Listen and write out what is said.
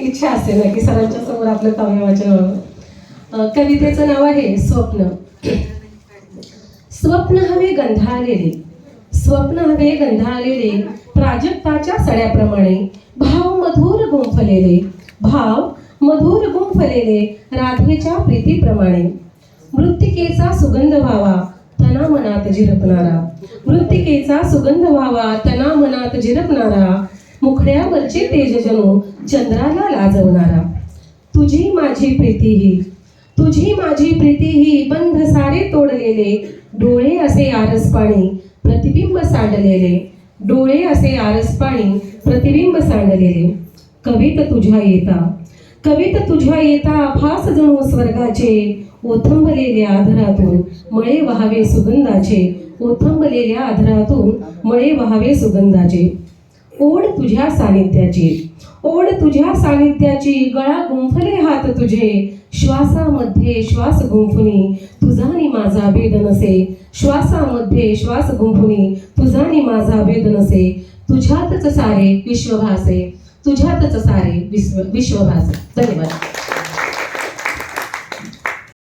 इच्छा असेल ना की सरांच्या समोर आपलं काव्य वाचन व्हावं. कवितेचं नाव आहे स्वप्न. स्वप्न हवे गंधाळलेले. स्वप्न हवे गंधाळलेले. प्राजक्ताच्या सड्याप्रमाणे भाव मधुर गुंफलेले. भाव मधुर गुंफलेले राधेच्या प्रीतीप्रमाणे. मृत्तिकेचा सुगंध व्हावा तना मनात झिरपणारा मृत्तिकेचा सुगंध व्हावा तना मनात झिरपणारा मुखड्यावरचे तेजजनू चंद्राला लाजवणारा. तुझी माझी प्रीती ही तुझी माझी प्रीती ही बंध सारे तोडलेले डोळे असे आरस पाणी प्रतिबिंब सांडलेले डोळे असे आरस पाणी प्रतिबिंब सांडलेले. कवित तुझ्या येता कवित तुझ्या येता भास जणू स्वर्गाचे ओथंबलेल्या आधरातून मळे वहावे सुगंधाचे ओथंबलेल्या आधरातून मळे व्हावे सुगंधाचे. ओढ तुझ्या सानिध्याची. ओढ तुझ्या सानिध्याची गळा गुंफले हात तुझे. श्वासामध्ये श्वास गुंफुनी तुझा नि माझा भेद नसे. श्वासामध्ये श्वास गुंफुनी तुझा नि माझा भेद नसे. तुझ्यातच सारे विश्वभासे. तुझ्यातच सारे विश्व विश्वभासे. धन्यवाद.